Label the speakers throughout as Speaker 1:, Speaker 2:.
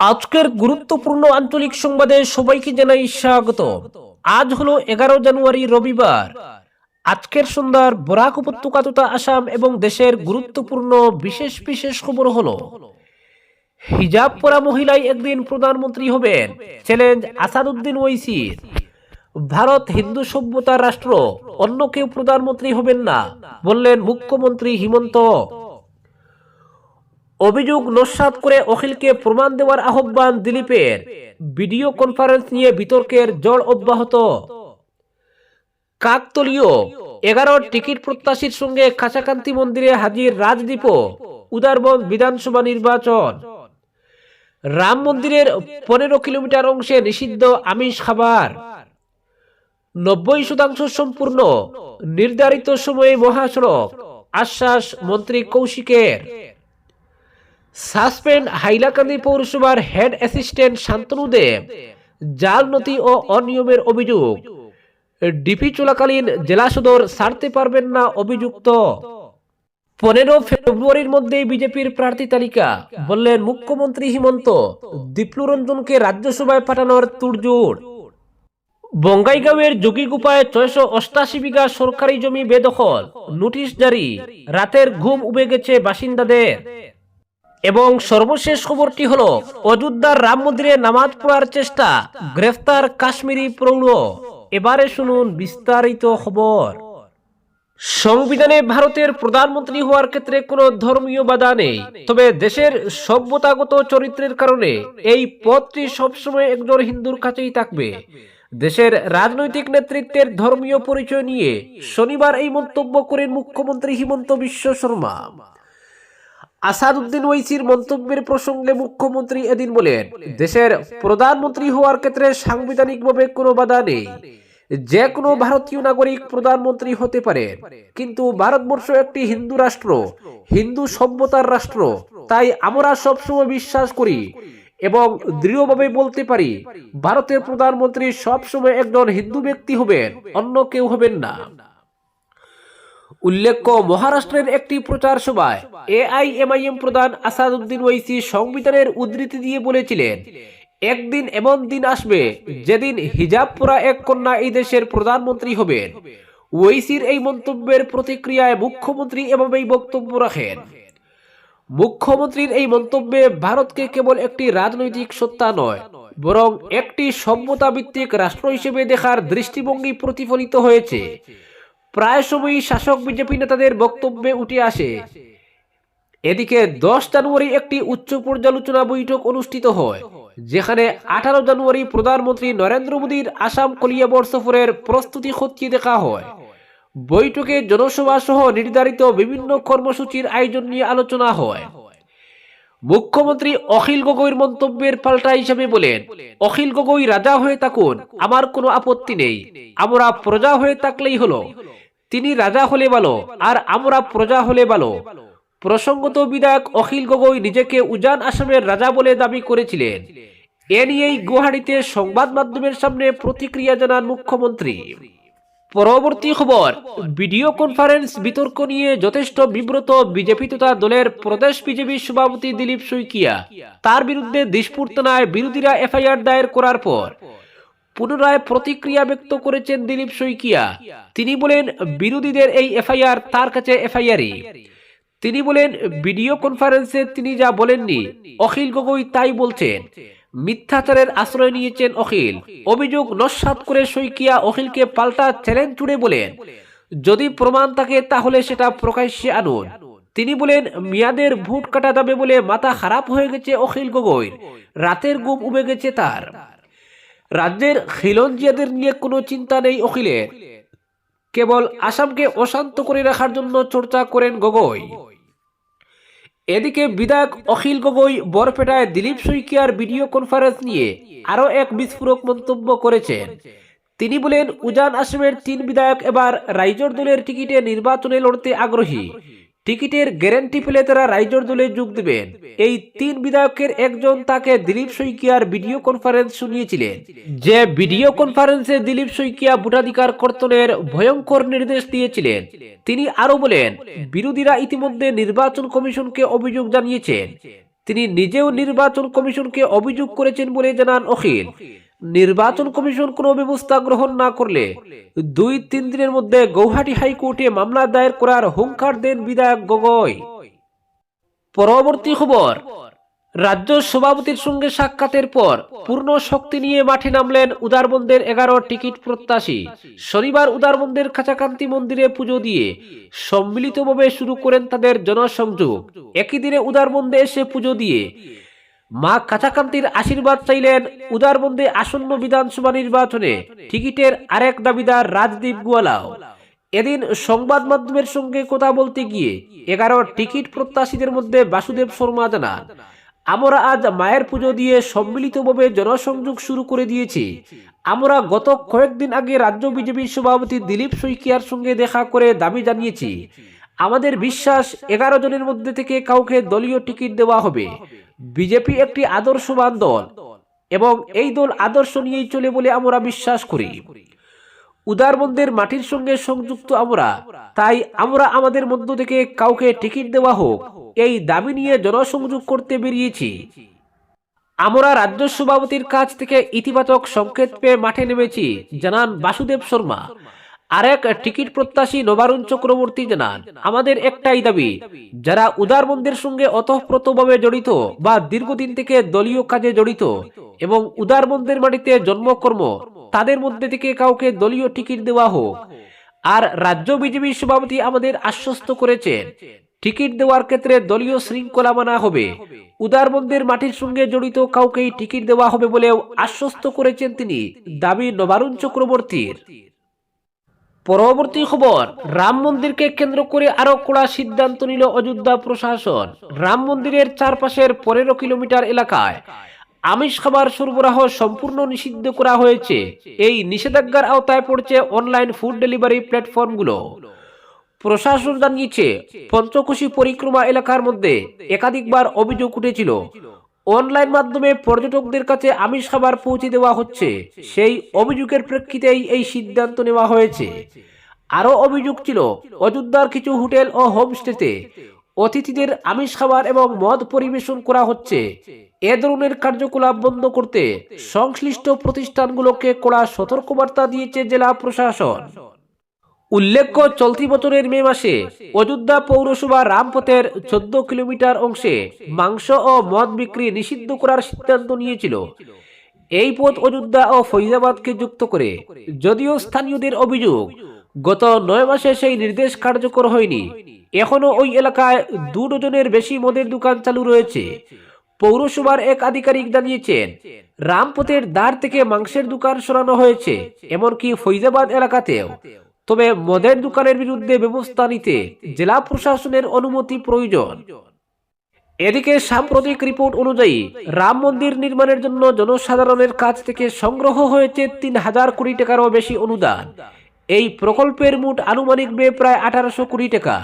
Speaker 1: আজকের গুরুত্বপূর্ণ আঞ্চলিক সংবাদে সবাইকে জানাই স্বাগত। আজ হলো এগারো জানুয়ারি, রবিবার। আজকের সন্ধ্যার বরাক উপত্যকা তথা আসাম এবং দেশের গুরুত্বপূর্ণ বিশেষ বিশেষ খবর হলো, হিজাব পরা মহিলাই একদিন প্রধানমন্ত্রী হবেন, চ্যালেঞ্জ আসাদুদ্দিন ওয়াইসির ভারত হিন্দু সভ্যতার রাষ্ট্র, অন্য কেউ প্রধানমন্ত্রী হবেন না, বললেন মুখ্যমন্ত্রী হিমন্ত অভিযোগ নস্বাত করে অখিলকে প্রমাণ দেওয়ার আহ্বান দিলীপের। ভিডিও কনফারেন্স নিয়ে বিতর্কের জল অব্যাহত। কাকতলীয় এগারো টিকিট প্রত্যাশীর সঙ্গে কাছাকান্তি মন্দিরে হাজির রাজদীপ, উদারবন বিধানসভা নির্বাচন। রাম মন্দিরের পনেরো কিলোমিটার অংশে নিষিদ্ধ আমিষ খাবার। নব্বই শতাংশ সম্পূর্ণ। নির্ধারিত সময়ে মহাসড়ক। আশ্বাস মন্ত্রী কৌশিকের। সাসপেন্ড হাইলাকান্দি পৌরসভার হেড অ্যাসিস্ট্যান্ট শান্তনু দেব জাল নথি ও অনিয়মের অভিযোগ। ডিপি চলাকালীন জেলা সদর ছাড়তে পারবেন না অভিযুক্ত। পনেরো ফেব্রুয়ারির মধ্যেই বিজেপির প্রার্থী তালিকা, বললেন মুখ্যমন্ত্রী হিমন্ত, দীপ্লুরঞ্জনকে রাজ্যসভায় পাঠানোর তুড়জোড় বঙ্গাইগাঁওয়ের যোগীগুপায় ছয়শো অষ্টাশি বিঘা সরকারি জমি বেদখল, নোটিশ জারি, রাতের ঘুম উবে গেছে বাসিন্দাদের। এবং সর্বশেষ খবরটি হল, অযোধ্যার রাম মন্দিরে নামাজ পড়ার চেষ্টা, গ্রেফতার কাশ্মীরি প্রৌঢ়। এবারে শুনুন বিস্তারিত খবর। সংবিধানে ভারতের প্রধানমন্ত্রী হওয়ার ক্ষেত্রে কোনো ধর্মীয় বাধা নেই, তবে দেশের সভ্যতাগত চরিত্রের কারণে এই পদটি সবসময় একজন হিন্দুর কাছেই থাকবে। দেশের রাজনৈতিক নেতৃত্বের ধর্মীয় পরিচয় নিয়ে শনিবার এই মন্তব্য করেন মুখ্যমন্ত্রী হিমন্ত বিশ্ব শর্মা। আসাদুদ্দিন ওয়াইসির মন্তব্যের প্রসঙ্গে মুখ্যমন্ত্রী এদিন বলেন, দেশের প্রধানমন্ত্রী হওয়ার ক্ষেত্রে সাংবিধানিকভাবে কোনো বাধা নেই। যে কোনো ভারতীয় নাগরিক প্রধানমন্ত্রী হতে পারে, কিন্তু ভারতবর্ষ একটি হিন্দু রাষ্ট্র, হিন্দু সভ্যতার রাষ্ট্র। তাই আমরা সবসময় বিশ্বাস করি এবং দৃঢ়ভাবে বলতে পারি, ভারতের প্রধানমন্ত্রী সবসময় একজন হিন্দু ব্যক্তি হবেন, অন্য কেউ হবেন না। উল্লেখ্য, মহারাষ্ট্রের একটি প্রচার সভায় এআইএমআইএম প্রধান আসাদুদ্দিন ওয়াইসি সংবিধানের উদ্ধৃতি দিয়ে বলেছিলেন, একদিন এমন দিন আসবে যেদিন হিজাব পরা এক কন্যা এই দেশের প্রধানমন্ত্রী হবেন। ওয়াইসির এই মন্তব্যের প্রতিক্রিয়ায় মুখ্যমন্ত্রী এভাবেই বক্তব্য রাখেন। মুখ্যমন্ত্রীর এই মন্তব্যে ভারতকে কেবল একটি রাজনৈতিক সত্তা নয়, বরং একটি সভ্যতা ভিত্তিক রাষ্ট্র হিসেবে দেখার দৃষ্টিভঙ্গি প্রতিফলিত হয়েছে। প্রায় সময়ই শাসক বিজেপি নেতাদের বক্তব্যে উঠে আসে। এদিকে দশ জানুয়ারি একটি উচ্চ পর্যালোচনা বৈঠক অনুষ্ঠিত হয়, যেখানে আঠারো জানুয়ারি প্রধানমন্ত্রী নরেন্দ্র মোদীর আসাম কলিয়াবর সফরের প্রস্তুতি খতিয়ে দেখা হয়। বৈঠকে জনসভা সহ নির্ধারিত বিভিন্ন কর্মসূচির আয়োজন নিয়ে আলোচনা হয়। মুখ্যমন্ত্রী অখিল গগৈর মন্তব্যের পাল্টা হিসেবে বলেন, অখিল গগৈ রাজা হয়ে থাকুন, আমার কোনো আপত্তি নেই। আমরা প্রজা হয়ে থাকলেই হলো। তিনি রাজা হলে ভালো, আর আমরা প্রজা হলে ভালো। প্রসঙ্গত বিধায়ক অখিল গগৈ নিজেকে উজান আসামের রাজা বলে দাবি করেছিলেন। এ নিয়েই গুয়াহাটিতে সংবাদ মাধ্যমের সামনে প্রতিক্রিয়া জানান মুখ্যমন্ত্রী। পরবর্তী খবর, ভিডিও কনফারেন্স বিতর্ক নিয়ে যথেষ্ট বিব্রত বিজেপি তথা দলের প্রদেশ বিজেপি সভাপতি দিলীপ শইকিয়া তার বিরুদ্ধে দিশপুর থানায় বিরোধীরা এফআইআর দায়ের করার পর পুনরায় প্রতিক্রিয়া ব্যক্ত করেছেন দিলীপ শইকিয়া তিনি বলেন, বিরোধীদের এই এফআইআর তার কাছে এফআইআরই। তিনি বলেন, ভিডিও কনফারেন্সে তিনি যা বলেননি, অখিল গগৈ তাই বলছেন। মিথ্যাচারের আশ্রয় নিয়েছেন অখিল। অভিযোগ নস্বাত করে শইকিয়া অখিলকে পাল্টা চ্যালেঞ্জ ছুড়ে বলেন, যদি প্রমাণ থাকে তাহলে সেটা প্রকাশ্যে আনুন। তিনি বলেন, মিয়াদের ভোট কাটা যাবে বলে মাথা খারাপ হয়ে গেছে অখিল গগৈর। রাতের ঘুম উবে গেছে তার। রাজ্যের খিলঞ্জিয়াদের নিয়ে কোনো চিন্তা নেই অখিলের কেবল আসামকে অশান্ত করে রাখার জন্য চর্চা করেন গগৈ। এদিকে বিধায়ক অখিল গগৈ বরপেটায় দিলীপ শইকিয়ার ভিডিও কনফারেন্স নিয়ে আরও এক বিস্ফোরক মন্তব্য করেছেন। তিনি বলেন, উজান আসামের তিন বিধায়ক এবার রাইজর দলের টিকিটে নির্বাচনে লড়তে আগ্রহী। টিকিটের গ্যারান্টি পেলে তারা রাইজর দলে যোগ দেবেন। এই তিন বিধায়কের একজন তাকে দিলীপ শইকিয়ার ভিডিও কনফারেন্স শুনিয়েছিলেন। যে ভিডিও কনফারেন্সে দিলীপ শইকিয়া ভোটাধিকার কর্তনের ভয়ঙ্কর নির্দেশ দিয়েছিলেন। তিনি আরও বলেন, বিরোধীরা ইতিমধ্যে নির্বাচন কমিশনকে অভিযোগ জানিয়েছেন। তিনি নিজেও নির্বাচন কমিশনকে অভিযোগ করেছেন বলে জানান অখিল। নির্বাচন কমিশন কোনো ব্যবস্থা গ্রহণ না করলে দুই তিন দিনের মধ্যে গৌহাটি হাইকোর্টে মামলা দায়ের করার হুঙ্কার দেন বিধায়ক গগৈ। পরবর্তী খবর, রাজ্য সভাপতির সঙ্গে সাক্ষাতের পর পূর্ণ শক্তি নিয়ে মাঠে নামলেন উদারবন্দের এগারো টিকিট প্রত্যাশী। শনিবার উদারবন্দের কাছাকান্তি মন্দিরে পুজো দিয়ে সম্মিলিতভাবে শুরু করেন তাদের জনসংযোগ। একই দিনে উদারবন্দে এসে পুজো দিয়ে মা কাছাকান্তির আশীর্বাদ চাইলেন উদারবন্দে আসন্ন বিধানসভা নির্বাচনে টিকিটের আরেক দাবিদার রাজদীপ গোয়ালাও। এদিন সংবাদ মাধ্যমের সঙ্গে কথা বলতে গিয়ে এগারো টিকিট প্রত্যাশীদের মধ্যে বাসুদেব শর্মা জানান, আমরা আজ মায়ের পুজো দিয়ে সম্মিলিতভাবে জনসংযোগ শুরু করে দিয়েছি। আমরা গত কয়েকদিন আগে রাজ্য বিজেপির সভাপতি দিলীপ শইকিয়ার সঙ্গে দেখা করে দাবি জানিয়েছি, আমাদের বিশ্বাস এগারো জনের মধ্যে থেকে কাউকে দলীয় টিকিট দেওয়া হবে। বিজেপি একটি আদর্শবান দল এবং এই দল আদর্শ নিয়েই চলে বলে আমরা বিশ্বাস করি। উদারবন্দের মাটির সঙ্গে সংযুক্ত আমরা, তাই আমরা আমাদের মধ্য থেকে কাউকে টিকিট দেওয়া হোক, এই দাবি নিয়ে জনসংযোগ করতে বেরিয়েছি। আমরা রাজ্য সভাপতির কাছ থেকে ইতিবাচক সংকেত পেয়ে মাঠে নেমেছি। জানান বাসুদেব শর্মা। আরেক টিকিট প্রত্যাশী নবারুণ চক্রবর্তী জানান, আমাদের একটাই দাবি, যারা উদারবন্দের সঙ্গে অতঃপ্রতভাবে জড়িত বা দীর্ঘদিন থেকে দলীয় কাজে জড়িত এবং উদারবন্দের মাটিতে জন্মকর্ম, তাদের মধ্যে থেকে কাউকে দলীয় টিকিট দেওয়া হোক। আর রাজ্য বিজেপির সভাপতি আমাদের আশ্বস্ত করেছেন, টিকিট দেওয়ার ক্ষেত্রে দলীয় শৃঙ্খলা মানা হবে। উদারবন্দের মাটির সঙ্গে জড়িত কাউকেই টিকিট দেওয়া হবে বলেও আশ্বস্ত করেছেন তিনি। দাবি নবারুণ চক্রবর্তীর। পরবর্তী খবর, রাম মন্দিরকে কেন্দ্র করে আরও কড়া সিদ্ধান্ত নিল অযোধ্যা প্রশাসন। রাম মন্দিরের চারপাশের পনেরো কিলোমিটার এলাকায় আমিষ খাবার সরবরাহ সম্পূর্ণ নিষিদ্ধ করা হয়েছে। এই নিষেধাজ্ঞার আওতায় পড়ছে অনলাইন ফুড ডেলিভারি প্ল্যাটফর্মগুলো। প্রশাসন জানিয়েছে, পঞ্চকোশী পরিক্রমা এলাকার মধ্যে একাধিকবার অভিযোগ উঠেছিল। অনলাইন মাধ্যমে পর্যটকদের কাছে আমিষ খাবার পৌঁছে দেওয়া হচ্ছে। সেই অভিযোগের প্রেক্ষিতেই এই সিদ্ধান্ত নেওয়া হয়েছে। আরও অভিযোগ ছিল, অযোধ্যার কিছু হোটেল ও হোমস্টেতে অতিথিদের আমিষ খাবার এবং মদ পরিবেশন করা হচ্ছে। এ ধরনের কার্যকলাপ বন্ধ করতে সংশ্লিষ্ট প্রতিষ্ঠানগুলোকে কড়া সতর্কবার্তা দিয়েছে জেলা প্রশাসন। উল্লেখ্য, চলতি বছরের মে মাসে অযোধ্যা পৌরসভা রামপথের চোদ্দ কিলোমিটার অংশে মাংস ও মদ বিক্রি নিষিদ্ধ করার সিদ্ধান্ত নিয়েছিল। এই পথ অযোধ্যা ও ফৈজাবাদকে যুক্ত করে। যদিও স্থানীয়দের অভিযোগ, গত নয় মাসে সেই নির্দেশ কার্যকর হয়নি। এখনও ওই এলাকায় দু ডজনের বেশি মদের দোকান চালু রয়েছে। পৌরসভার এক আধিকারিক জানিয়েছেন, রামপথের দ্বার থেকে মাংসের দোকান সরানো হয়েছে, এমনকি ফৈজাবাদ এলাকাতেও। তবে মদের দোকানের বিরুদ্ধে ব্যবস্থা নিতে জেলা প্রশাসনের অনুমতি প্রয়োজন। এদিকে সাম্প্রতিক রিপোর্ট অনুযায়ী রাম মন্দির নির্মাণের জন্য জনসাধারণের কাছ থেকে সংগ্রহ হয়েছে তিন হাজার কোটি টাকারও বেশি অনুদান। এই প্রকল্পের মোট আনুমানিক ব্যয় প্রায় আঠারোশো কোটি টাকা।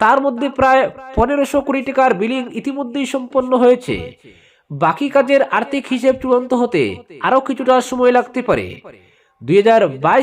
Speaker 1: তার মধ্যে প্রায় পনেরোশো কোটি টাকার বিলিং ইতিমধ্যেই সম্পন্ন হয়েছে। বাকি কাজের আর্থিক হিসেব চূড়ান্ত হতে আরও কিছুটা সময় লাগতে পারে। দুই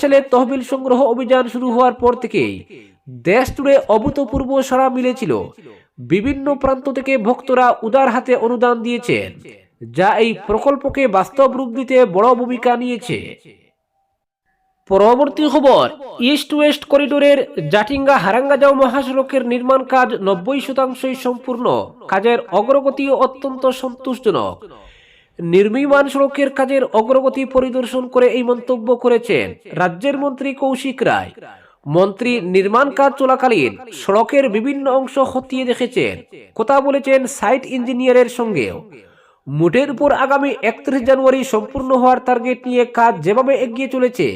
Speaker 1: সালে তহবিল সংগ্রহ অভিযান শুরু হওয়ার পর থেকেই দেশ জুড়ে অভূতপূর্ব সাড়া মিলেছিল। বিভিন্ন প্রান্ত থেকে ভক্তরা উদার হাতে অনুদান দিয়েছেন, যা এই প্রকল্পকে বাস্তব রূপ দিতে বড় ভূমিকা নিয়েছে। পরবর্তী খবর, ইস্ট ওয়েস্ট করিডোরের জাটিঙ্গা হারাঙ্গাজাও মহাসড়কের নির্মাণ কাজ নব্বই শতাংশই সম্পূর্ণ। কাজের অগ্রগতিও অত্যন্ত সন্তোষজনক। নির্মীমান সড়কের কাজের অগ্রগতি পরিদর্শন করে এই মন্তব্য করেছেন রাজ্যের মন্ত্রী কৌশিক রায়। মন্ত্রী নির্মাণ কাজ চলাকালীন সড়কের বিভিন্ন অংশ খতিয়ে দেখেছেন। কথা বলেছেন সাইট ইঞ্জিনিয়ারের সঙ্গেও। মোটের উপর আগামী একত্রিশ জানুয়ারি সম্পূর্ণ হওয়ার টার্গেট নিয়ে কাজ যেভাবে এগিয়ে চলেছে,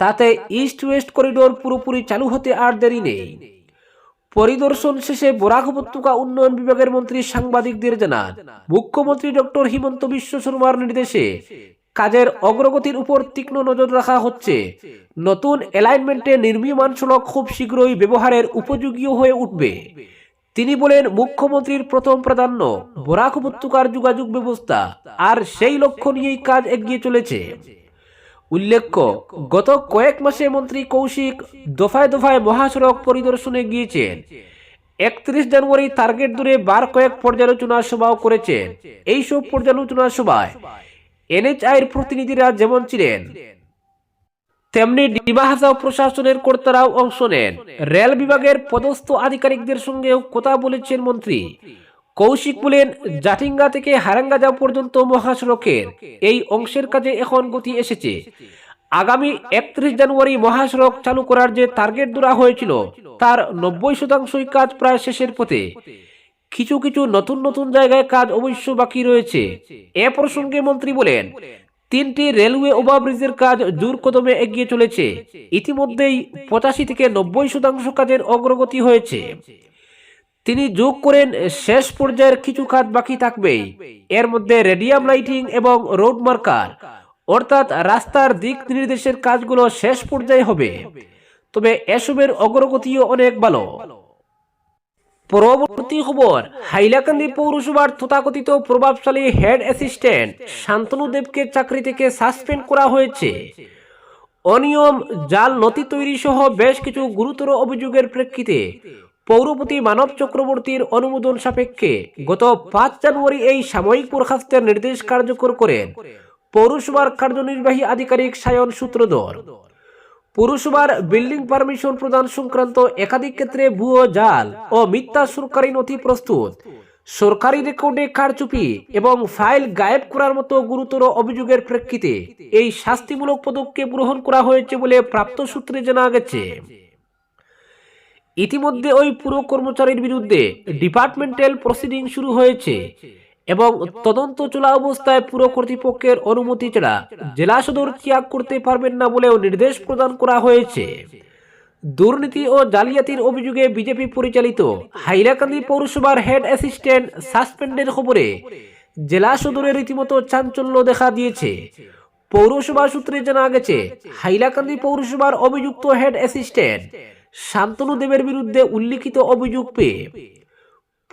Speaker 1: তাতে ইস্ট ওয়েস্ট করিডোর পুরোপুরি চালু হতে আর দেরি নেই। পরিদর্শন শেষে বরাক উপত্যকা উন্নয়ন বিভাগের মন্ত্রী সাংবাদিকদের জানান, মুখ্যমন্ত্রী ডক্টর হিমন্ত বিশ্ব শর্মার নির্দেশে কাজের অগ্রগতির উপর তীক্ষ্ণ নজর রাখা হচ্ছে। নতুন অ্যালাইনমেন্টে নির্মীয়মান সড়ক খুব শীঘ্রই ব্যবহারের উপযোগী হয়ে উঠবে। তিনি বলেন, মুখ্যমন্ত্রীর প্রথম প্রাধান্য বরাক উপত্যকার যোগাযোগ ব্যবস্থা, আর সেই লক্ষ্য নিয়েই কাজ এগিয়ে চলেছে। উল্লেখ্য, গত কয়েক মাসে মন্ত্রী কৌশিক দফায় দফায় মহাসড়ক পরিদর্শনে গিয়েছেন। একত্রিশ জানুয়ারি টার্গেট দূরে বার কয়েক পর্যালোচনা সভাও করেছেন। এইসব পর্যালোচনা সভায় এনএচআইয়ের প্রতিনিধিরা যেমন ছিলেন, তেমনি ডিমা হাসাও প্রশাসনের কর্তারাও অংশ নেন। রেল বিভাগের পদস্থ আধিকারিকদের সঙ্গেও কথা বলেছেন মন্ত্রী। কৌশিক বলেন জাটিঙ্গা থেকে হারাঙ্গা যাওয়া পর্যন্ত মহাসড়কের এই অংশের কাজে এখন গতি এসেছে। আগামী একত্রিশ জানুয়ারি মহাসড়ক চালু করার যে টার্গেট ধরা হয়েছিল, তার নব্বই শতাংশই কাজ প্রায় শেষের পথে। কিছু কিছু নতুন নতুন জায়গায় কাজ অবশ্য বাকি রয়েছে। এ প্রসঙ্গে মন্ত্রী বলেন, তিনটি রেলওয়ে ওভারব্রিজের কাজ জোর কদমে এগিয়ে চলেছে। ইতিমধ্যেই পঁচাশি থেকে নব্বই শতাংশ কাজের অগ্রগতি হয়েছে। তিনি যোগ করেন, শেষ পর্যায়ের কিছু কাজ বাকি থাকবেই। এর মধ্যে রেডিয়াম লাইটিং এবং রোড মার্কার, অর্থাৎ রাস্তার দিক নির্দেশের কাজগুলো শেষ পর্যায়ে হবে। তবে এসবের অগ্রগতিও অনেক ভালো। পরবর্তী খবর, হাইলাকান্দি পৌরসভার তথাকথিত প্রভাবশালী হেড অ্যাসিস্ট্যান্ট শান্তনু দেবকে চাকরি থেকে সাসপেন্ড করা হয়েছে। অনিয়ম, জাল নথি তৈরি সহ বেশ কিছু গুরুতর অভিযোগের প্রেক্ষিতে পৌরপতি মানব চক্রবর্তীর অনুমোদন সাপেক্ষে গত পাঁচ জানুয়ারি এই সাময়িক বরখাস্তের নির্দেশ কার্যকর করেন পৌরসভার কার্যনির্বাহী আধিকারিক সায়ন সূত্রধর। পুরসভার বিল্ডিং পারমিশন প্রদান সংক্রান্ত একাধিক ক্ষেত্রে ভুয়ো জাল ও মিথ্যা সরকারি নথি প্রস্তুত। সরকারি রেকর্ডে কারচুপি এবং ফাইল গায়েব করার মতো গুরুতর অভিযোগের প্রেক্ষিতে এই শাস্তিমূলক পদক্ষেপ গ্রহণ করা হয়েছে বলে প্রাপ্ত সূত্রে জানা গেছে। ইতিমধ্যে ওই পুরো কর্মচারীর বিরুদ্ধে ডিপার্টমেন্টাল প্রসিডিং শুরু হয়েছে এবং তদন্ত চলা অবস্থায় পুরো কর্তৃপক্ষের অনুমতি ছাড়া জেলা সদর ত্যাগ করতে পারবেন না বলেও নির্দেশ প্রদান করা হয়েছে। দুর্নীতি ও জালিয়াতির অভিযোগে বিজেপি পরিচালিত হাইলাকান্দি পৌরসভার হেড অ্যাসিস্ট্যান্ট সাসপেন্ডের খবরে জেলা সদরে রীতিমতো চাঞ্চল্য দেখা দিয়েছে। পৌরসভা সূত্রে জানা গেছে, হাইলাকান্দি পৌরসভার অভিযুক্ত হেড অ্যাসিস্ট্যান্ট শান্তনু দেবের বিরুদ্ধে উল্লিখিত অভিযোগ পেয়ে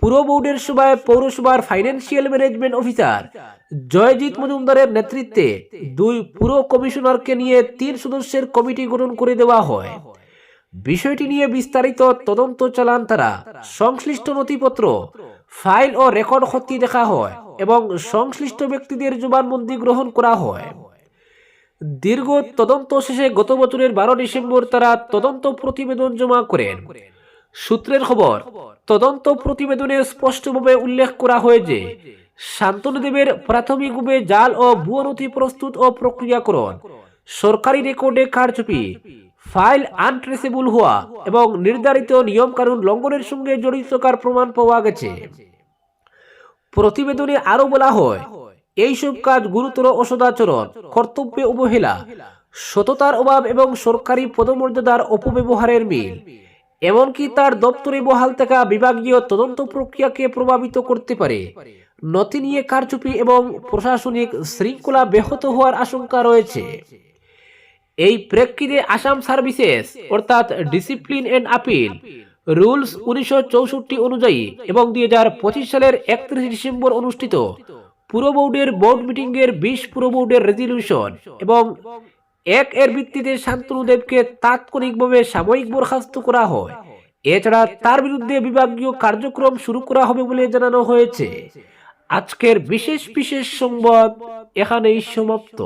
Speaker 1: পুরো বোর্ডের সভায় পৌরসভার ফাইন্যান্সিয়াল ম্যানেজমেন্ট অফিসার জয়জিৎ মজুমদারের নেতৃত্বে দুই পুরো কমিশনারকে নিয়ে তিন সদস্যের কমিটি গঠন করে দেওয়া হয়। বিষয়টি নিয়ে বিস্তারিত তদন্ত চালান তারা। সংশ্লিষ্ট নথিপত্র, ফাইল ও রেকর্ড খতি দেখা হয় এবং সংশ্লিষ্ট ব্যক্তিদের জবানবন্দি গ্রহণ করা হয়। দীর্ঘ তদন্ত শেষে গত বছরের বারো ডিসেম্বর তারা তদন্ত প্রতিবেদন জমা করেন। সূত্রের খবর, তদন্ত প্রতিবেদনে স্পষ্টভাবে উল্লেখ করা হয় যে, শান্তনুদেবের প্রাথমিকভাবে জাল ও ভুয়ো নথি প্রস্তুত ও প্রক্রিয়াকরণ, সরকারি রেকর্ডে কারচুপি, ফাইল আনট্রেসেবল হওয়া এবং নির্ধারিত নিয়ম নিয়মকানুন লঙ্ঘনের সঙ্গে জড়িত থাকার প্রমাণ পাওয়া গেছে। প্রতিবেদনে আরও বলা হয় এইসব কাজ গুরুতর অসদাচরণ, কর্তব্যে অবহেলা, সততার অভাব এবং সরকারি পদমর্যাদার অপব্যবহারের মিল। এমনকি তার দপ্তরে বহাল থাকা বিভাগীয় তদন্ত প্রক্রিয়াকে প্রভাবিত করতে পারে। নথি নিয়ে কারচুপি এবং প্রশাসনিক শৃঙ্খলা ব্যাহত হওয়ার আশঙ্কা রয়েছে। এই প্রেক্ষিতে আসাম সার্ভিসেস, অর্থাৎ ডিসিপ্লিন এন্ড আপিল, রুলস উনিশশো চৌষট্টি অনুযায়ী এবং দুই হাজার পঁচিশ সালের একত্রিশ ডিসেম্বর অনুষ্ঠিত পুরো বোর্ডের বোর্ড মিটিংয়ের বিশ পুরো বোর্ডের রেজলিউশন এবং এক এর ভিত্তিতে শান্তনুদেবকে তাৎক্ষণিকভাবে সাময়িক বরখাস্ত করা হয়। এছাড়া তার বিরুদ্ধে বিভাগীয় কার্যক্রম শুরু করা হবে বলে জানানো হয়েছে। আজকের বিশেষ বিশেষ সংবাদ এখানেই সমাপ্ত।